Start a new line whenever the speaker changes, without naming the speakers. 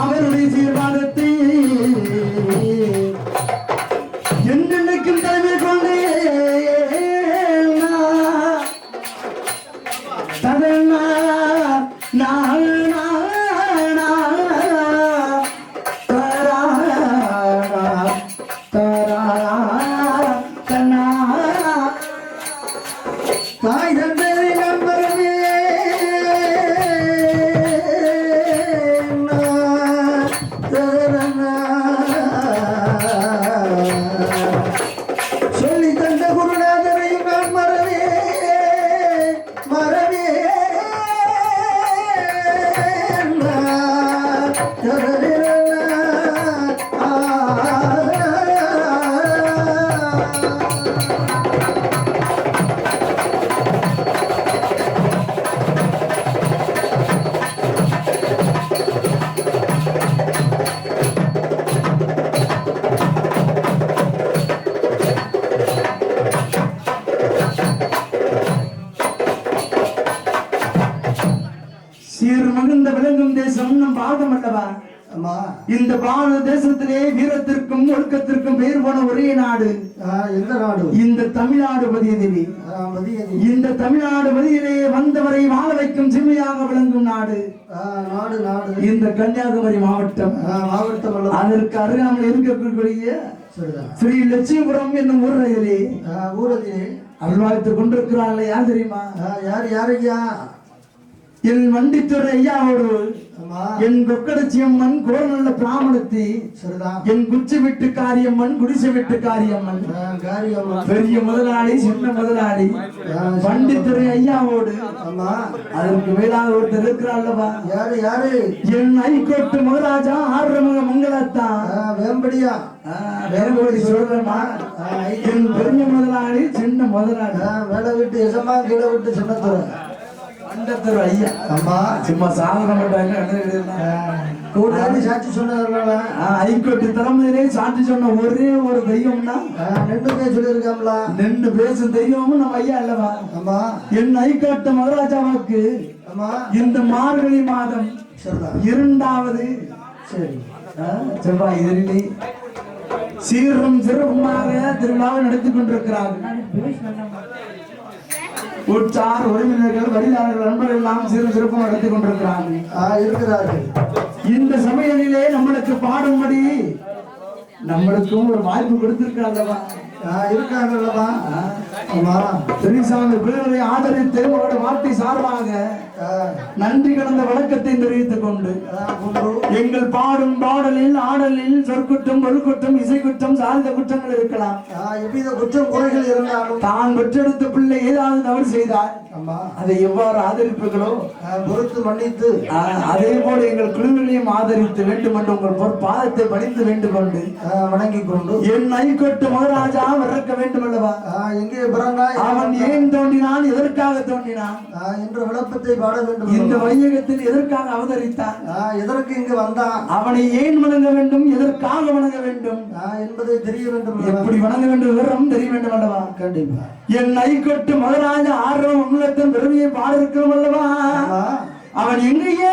அவருடைய சீர்வாதத்தை என்னென்னைக்கும் தலைமை கொண்டே ததனா நாள் இந்த பாரத தேசத்திலே வீரத்திற்கும் ஒழுக்கத்திற்கும் பெயர் போன ஒரே நாடு.
எந்த நாடு?
இந்த தமிழ்நாடு
மதியதி
இந்த தமிழ்நாடு பதியிலே வந்தவரை வாழ வைக்கும் செம்மையாக விளங்கும் நாடு.
நாடு நாடு.
இந்த கன்னியாகுமரி மாவட்டம்.
மாவட்டம்
அதற்கு அருகாமல் இருக்கக்கூடிய ஸ்ரீ லட்சுமிபுரம் என்னும் ஊரிலே
ஆ, ஊரதிலே
அல்வாழ்த்து கொண்டிருக்கிறாள் யார் தெரியுமா?
யார் யார் ஐயா?
என் வண்டித்துறை ஐயாவோடு என் கொக்கடச்சியம்மன் கோரநல்ல பிராமணத்தி என் குச்சி விட்டு காரியம்மன் குடிசை விட்டு காரியம்மன் பெரிய முதலாளி சின்ன முதலாளி. பண்டித்துறை ஐயாவோடு.
ஆமா.
அதற்கு மேலாக ஒருத்தர் இருக்கிறாள்லவா
யாரு யாரு?
என் ஐகோட்டு மகாராஜா ஆறுமுக மங்களத்தான்
ஆ, வேம்படியா?
வேறுபடி சொல்றேமா என் பெரிய முதலாளி சின்ன முதலாளி.
மேல விட்டு எசமா கீழே விட்டு சின்னத்துறை
பண்டத்துறை ஐயா.
ஆமா
சும்மா சாதனை மாட்டாங்க
கூட்டாளி சாட்சி சொன்னதுனால
ஐகோட்டு தலைமையிலே சாட்சி சொன்ன ஒரே ஒரு தெய்வம்னா?
ரெண்டுமே சொல்லியிருக்காங்களா
நின்று பேசும் தெய்வமும் நம்ம ஐயா அல்லவா
ஆமா
என் ஐகோட்டு மகாராஜாவுக்கு
ஆமா
இந்த மார்கழி மாதம் இரண்டாவது
சரி.
செவ்வாய் இதழிலே சீரும் சிறப்புமாக திருவிழாவை நடத்தி கொண்டிருக்கிறார்கள். உற்றார் உறவினர்கள் வரிதாரர்கள் நண்பர்கள் எல்லாம் சீரும் சிறப்பும் நடத்தி கொண்டிருக்கிறார்கள்.
இருக்கிறார்கள்.
இந்த சமயத்திலே நம்மளுக்கு பாடும்படி நம்மளுக்கும் ஒரு வாய்ப்பு கொடுத்திருக்கிறார்களவா
ஆ, இருக்காங்கல்லவா ஆமா
பிள்ளைகளை வார்த்தை சார்பாக நன்றி கலந்த வணக்கத்தை தெரிவித்துக் கொண்டு. எங்கள் பாடும் பாடலில் ஆடலில் சொற்குற்றம் ஒழுக்குற்றம் இசைக்குற்றம் சார்ந்த குற்றங்கள் இருக்கலாம்.
எவ்வித குற்றம் குறைகள் இருந்தாலும்.
தான் பெற்றெடுத்த பிள்ளை ஏதாவது தவறு செய்தால்
ஆமா.
அதை எவ்வாறு ஆதரிப்பீர்களோ?
ஆ, பொறுத்து மன்னித்து.
அதே போல எங்கள் குழுவிலையும் ஆதரித்து வேண்டும் என்று உங்கள் பாதத்தை பணித்து வேண்டும் கொண்டு
வணங்கிக் கொண்டு.
என் ஐக்கொட்டு மகாராஜா இறக்க வேண்டும் அல்லவா?
எங்கே பிறந்தாய்
அவன் ஏன் தோன்றினான்? எதற்காக தோன்றினான்?
என்ற விளப்பத்தை பாட வேண்டும்
இந்த வையகத்தில் எதற்காக அவதரித்தான்
எதற்கு இங்கு வந்தான்?
அவனை ஏன் வணங்க வேண்டும்? எதற்காக வணங்க வேண்டும்?
என்பதை தெரிய வேண்டும் அல்லவா?
எப்படி வணங்க வேண்டும்? விவரம் தெரிய வேண்டும் அல்லவா?
கண்டிப்பா.
என் ஐக்கொட்டு மகாராஜா ஆர்வம் உள்ளத்தின் பெருமையை பாட இருக்கிறோம் அல்லவா அவன் எங்கேயே